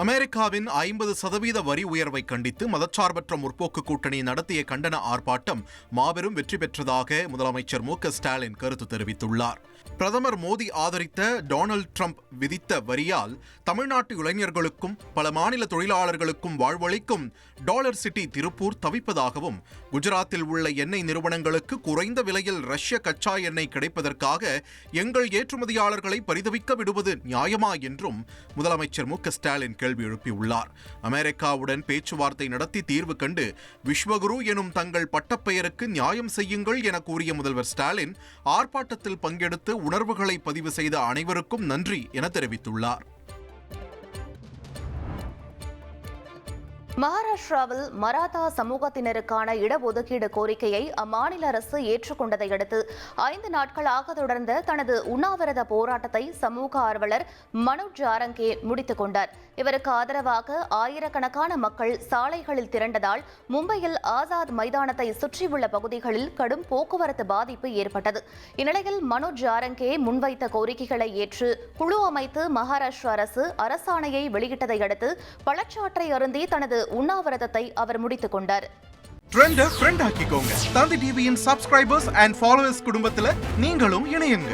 அமெரிக்காவின் ஐம்பது சதவீத வரி உயர்வை கண்டித்து மதச்சார்பற்ற முற்போக்கு கூட்டணி நடத்திய கண்டன ஆர்ப்பாட்டம் மாபெரும் வெற்றி பெற்றதாக முதலமைச்சர் மு ஸ்டாலின் கருத்து தெரிவித்துள்ளார். பிரதமர் மோடி ஆதரித்த டொனால்ட் ட்ரம்ப் விதித்த வரியால் தமிழ்நாட்டு இளைஞர்களுக்கும் பல மாநில தொழிலாளர்களுக்கும் வாழ்வளிக்கும் டாலர் சிட்டி திருப்பூர் தவிப்பதாகவும் குஜராத்தில் உள்ள எண்ணெய் நிறுவனங்களுக்கு குறைந்த விலையில் ரஷ்ய கச்சா எண்ணெய் கிடைப்பதற்காக எங்கள் ஏற்றுமதியாளர்களை பரிதவிக்க விடுவது நியாயமா என்றும் முதலமைச்சர் மு ஸ்டாலின் கேள்வி எழுப்பியுள்ளார். அமெரிக்காவுடன் பேச்சுவார்த்தை நடத்தி தீர்வு கண்டு விஸ்வகுரு எனும் தங்கள் பட்டப்பெயருக்கு நியாயம் செய்யுங்கள் என கூறிய முதல்வர் ஸ்டாலின் ஆர்ப்பாட்டத்தில் பங்கெடுத்து உணர்வுகளை பதிவு செய்த அனைவருக்கும் நன்றி என தெரிவித்துள்ளார். மகாராஷ்டிராவில் மராத்தா சமூகத்தினருக்கான இடஒதுக்கீடு கோரிக்கையை அம்மாநில அரசு ஏற்றுக்கொண்டதை அடுத்து ஐந்து நாட்களாக தொடர்ந்த தனது உண்ணாவிரத போராட்டத்தை சமூக ஆர்வலர் மனோஜ் ஜாரங்கே முடித்துக் கொண்டார். இவருக்கு ஆதரவாக ஆயிரக்கணக்கான மக்கள் சாலைகளில் திரண்டதால் மும்பையில் ஆசாத் மைதானத்தை சுற்றியுள்ள பகுதிகளில் கடும் போக்குவரத்து பாதிப்பு ஏற்பட்டது. இந்நிலையில் மனோஜ் ஜாரங்கே முன்வைத்த கோரிக்கைகளை ஏற்று குழு அமைத்து மகாராஷ்டிரா அரசு அரசாணையை வெளியிட்டதை அடுத்து பழச்சாற்றை அருந்தி தனது உண்ணாவிரதத்தை அவர் முடித்துக் கொண்டார். ட்ரெண்ட ஃப்ரெண்ட் ஆக்கிக்கோங்க. தந்தி டிவியின் சப்ஸ்கிரைபர்ஸ் அண்ட் ஃபாலோவர்ஸ் குடும்பத்துல நீங்களும் இணையுங்க.